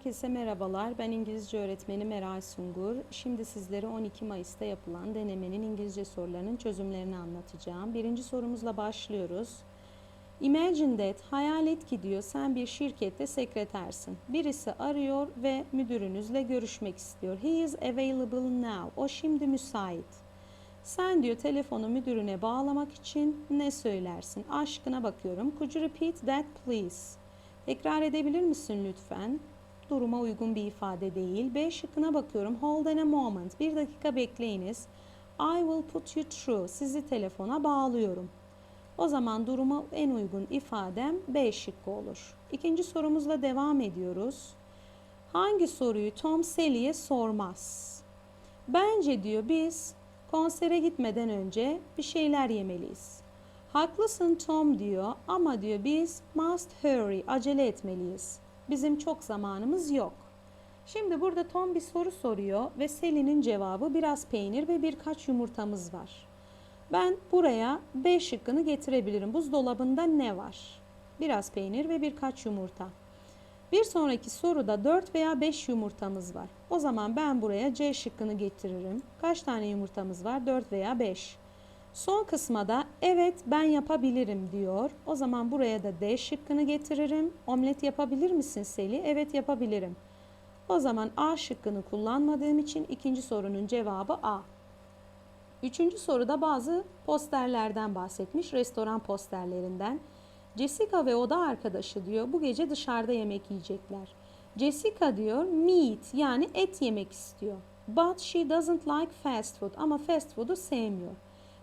Herkese merhabalar. Ben İngilizce öğretmeni Meral Sungur. Şimdi sizlere 12 Mayıs'ta yapılan denemenin İngilizce sorularının çözümlerini anlatacağım. Birinci sorumuzla başlıyoruz. Imagine that, hayal et ki diyor sen bir şirkette sekretersin. Birisi arıyor ve müdürünüzle görüşmek istiyor. He is available now. O şimdi müsait. Sen diyor telefonu müdürüne bağlamak için ne söylersin? Aşkına bakıyorum. Could you repeat that please? Tekrar edebilir misin lütfen? Duruma uygun bir ifade değil. B şıkkına bakıyorum. Hold on a moment. Bir dakika bekleyiniz. I will put you through. Sizi telefona bağlıyorum. O zaman duruma en uygun ifadem B şıkkı olur. İkinci sorumuzla devam ediyoruz. Hangi soruyu Tom Sally'e sormaz? Bence diyor biz konsere gitmeden önce bir şeyler yemeliyiz. Haklısın Tom diyor ama diyor biz must hurry acele etmeliyiz. Bizim çok zamanımız yok. Şimdi burada Tom bir soru soruyor ve Sally'nin cevabı biraz peynir ve birkaç yumurtamız var. Ben buraya B şıkkını getirebilirim. Buzdolabında ne var? Biraz peynir ve birkaç yumurta. Bir sonraki soruda 4 veya 5 yumurtamız var. O zaman ben buraya C şıkkını getiririm. Kaç tane yumurtamız var? 4 veya 5. Son kısma evet ben yapabilirim diyor. O zaman buraya da D şıkkını getiririm. Omlet yapabilir misin Seli? Evet yapabilirim. O zaman A şıkkını kullanmadığım için ikinci sorunun cevabı A. Üçüncü soruda bazı posterlerden bahsetmiş. Restoran posterlerinden. Jessica ve oda arkadaşı diyor bu gece dışarıda yemek yiyecekler. Jessica diyor meat yani et yemek istiyor. But she doesn't like fast food ama fast food'u sevmiyor.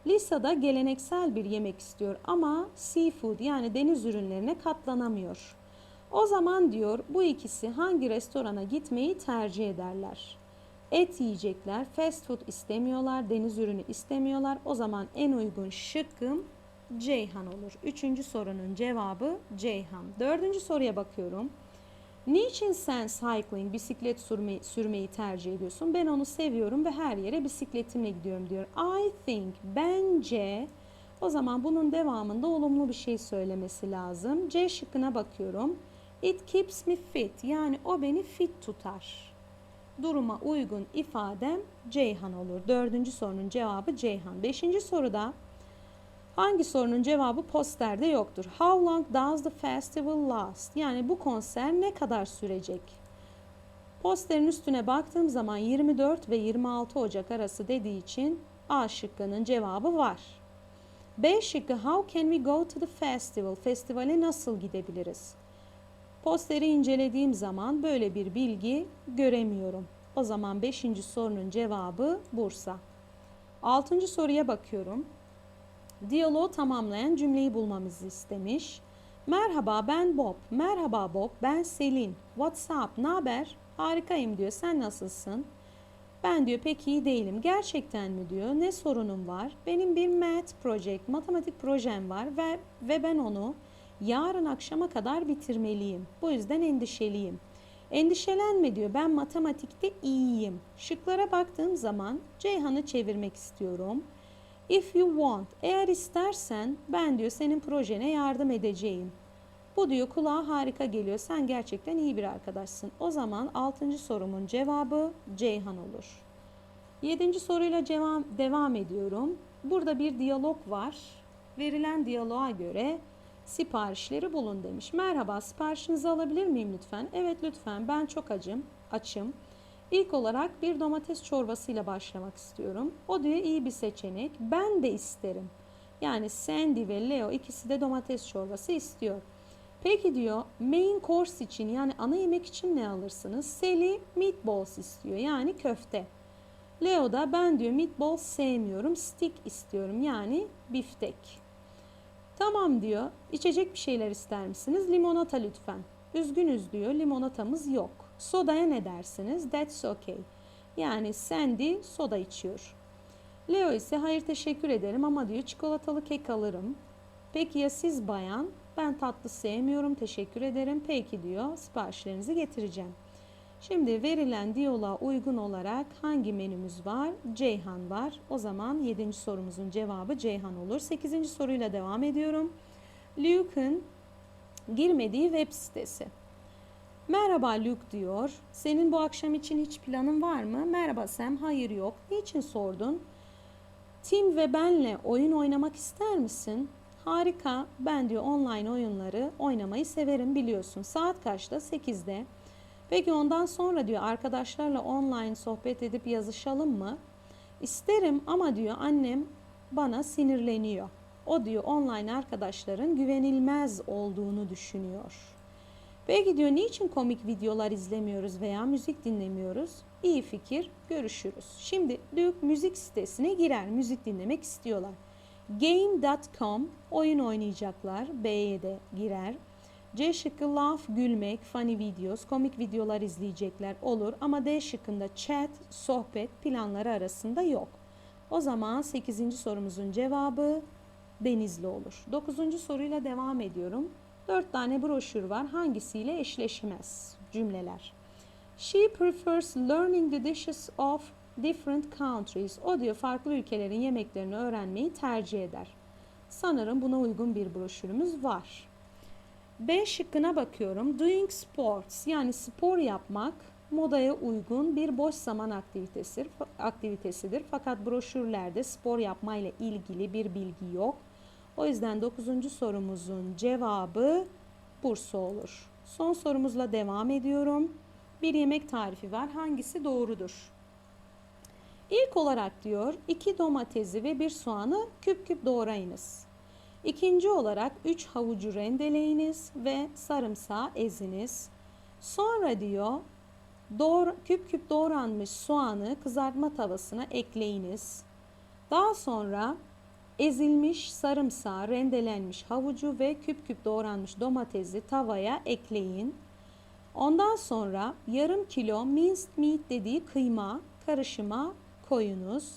Lisa da geleneksel bir yemek istiyor ama seafood yani deniz ürünlerine katlanamıyor. O zaman diyor bu ikisi hangi restorana gitmeyi tercih ederler? Et yiyecekler, fast food istemiyorlar, deniz ürünü istemiyorlar. O zaman en uygun şıkkım Ceyhan olur. Üçüncü sorunun cevabı Ceyhan. Dördüncü soruya bakıyorum. Niçin sen cycling, bisiklet sürmeyi, sürmeyi tercih ediyorsun? Ben onu seviyorum ve her yere bisikletimle gidiyorum diyor. I think, bence o zaman bunun devamında olumlu bir şey söylemesi lazım. C şıkkına bakıyorum. It keeps me fit. Yani o beni fit tutar. Duruma uygun ifadem Ceyhan olur. Dördüncü sorunun cevabı Ceyhan. Beşinci soruda Hangi sorunun cevabı posterde yoktur? How long does the festival last? Yani bu konser ne kadar sürecek? Posterin üstüne baktığım zaman 24 ve 26 Ocak arası dediği için A şıkkının cevabı var. B şıkkı How can we go to the festival? Festivale nasıl gidebiliriz? Posteri incelediğim zaman böyle bir bilgi göremiyorum. O zaman 5. sorunun cevabı Bursa. 6. soruya bakıyorum. Diyaloğu tamamlayan cümleyi bulmamızı istemiş. Merhaba ben Bob. Merhaba Bob ben Selin. What's up? Ne haber? Harikayım diyor. Sen nasılsın? Ben diyor pek iyi değilim. Gerçekten mi diyor. Ne sorunum var? Benim bir math project, matematik projem var ve ve ben onu yarın akşama kadar bitirmeliyim. Bu yüzden endişeliyim. Endişelenme diyor. Ben matematikte iyiyim. Şıklara baktığım zaman Ceyhan'ı çevirmek istiyorum. If you want, eğer istersen ben diyor senin projene yardım edeceğim. Bu diyor kulağa harika geliyor. Sen gerçekten iyi bir arkadaşsın. O zaman 6. sorumun cevabı Ceyhan olur. 7. soruyla devam, devam ediyorum. Burada bir diyalog var. Verilen diyaloğa göre siparişleri bulun demiş. Merhaba siparişinizi alabilir miyim lütfen? Evet lütfen ben çok acım, açım. İlk olarak bir domates çorbasıyla başlamak istiyorum. O diyor iyi bir seçenek. Ben de isterim. Yani Sandy ve Leo ikisi de domates çorbası istiyor. Peki diyor main course için yani ana yemek için ne alırsınız? Sally meatballs istiyor yani köfte. Leo da ben diyor meatballs sevmiyorum stick istiyorum yani biftek. Tamam diyor içecek bir şeyler ister misiniz? Limonata lütfen. Üzgünüz diyor limonatamız yok. Sodaya ne dersiniz? That's okay. Yani Sandy soda içiyor. Leo ise hayır teşekkür ederim ama diyor çikolatalı kek alırım. Peki ya siz bayan? Ben tatlı sevmiyorum teşekkür ederim. Peki diyor siparişlerinizi getireceğim. Şimdi verilen diyaloğa uygun olarak hangi menümüz var? Ceyhan var. O zaman 7. sorumuzun cevabı Ceyhan olur. 8. soruyla devam ediyorum. Luke'un girmediği web sitesi. Merhaba Luke diyor. Senin bu akşam için hiç planın var mı? Merhaba Sam. Hayır yok. Niçin sordun? Tim ve benle oyun oynamak ister misin? Harika. Ben diyor online oyunları oynamayı severim biliyorsun. Saat kaçta? 8'de. Peki ondan sonra diyor arkadaşlarla online sohbet edip yazışalım mı? İsterim ama diyor annem bana sinirleniyor. O diyor online arkadaşların güvenilmez olduğunu düşünüyor. Peki diyor niçin komik videolar izlemiyoruz veya müzik dinlemiyoruz? İyi fikir, görüşürüz. Şimdi Luke müzik sitesine girer, müzik dinlemek istiyorlar. Game.com oyun oynayacaklar, B'ye de girer. C şıkkı laugh, gülmek, funny videos, komik videolar izleyecekler olur ama D şıkkında chat, sohbet planları arasında yok. O zaman 8. sorumuzun cevabı Denizli olur. 9. soruyla devam ediyorum. 4 tane broşür var. Hangisiyle eşleşmez cümleler? She prefers learning the dishes of different countries. O diyor farklı ülkelerin yemeklerini öğrenmeyi tercih eder. Sanırım buna uygun bir broşürümüz var. B şıkkına bakıyorum. Doing sports yani spor yapmak modaya uygun bir boş zaman aktivitesidir, aktivitesidir. Fakat broşürlerde spor yapmayla ilgili bir bilgi yok. O yüzden 9. sorumuzun cevabı Bursa olur. Son sorumuzla devam ediyorum. Bir yemek tarifi var. Hangisi doğrudur? İlk olarak diyor iki domatesi ve bir soğanı küp küp doğrayınız. İkinci olarak 3 havucu rendeleyiniz ve sarımsağı eziniz. Sonra diyor doğra, küp küp doğranmış soğanı kızartma tavasına ekleyiniz. Daha sonra ezilmiş sarımsağı, rendelenmiş havucu ve küp küp doğranmış domatesi tavaya ekleyin. Ondan sonra yarım kilo minced meat dediği kıyma karışıma koyunuz.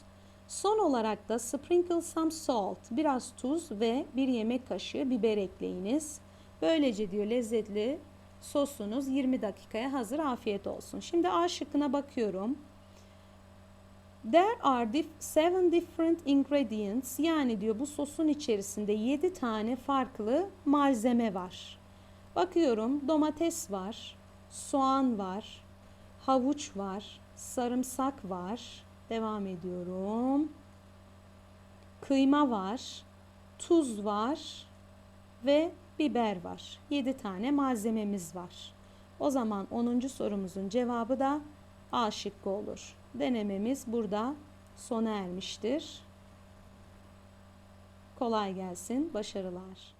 Son olarak da sprinkle some salt, biraz tuz ve bir yemek kaşığı biber ekleyiniz. Böylece diyor lezzetli sosunuz 20 dakikaya hazır afiyet olsun. Şimdi A şıkkına bakıyorum. There are dif seven different ingredients yani diyor bu sosun içerisinde 7 tane farklı malzeme var. Bakıyorum domates var, soğan var, havuç var, sarımsak var, Devam ediyorum. Kıyma var, tuz var ve biber var. 7 tane malzememiz var. O zaman 10. sorumuzun cevabı da A şıkkı olur. Denememiz burada sona ermiştir. Kolay gelsin, başarılar.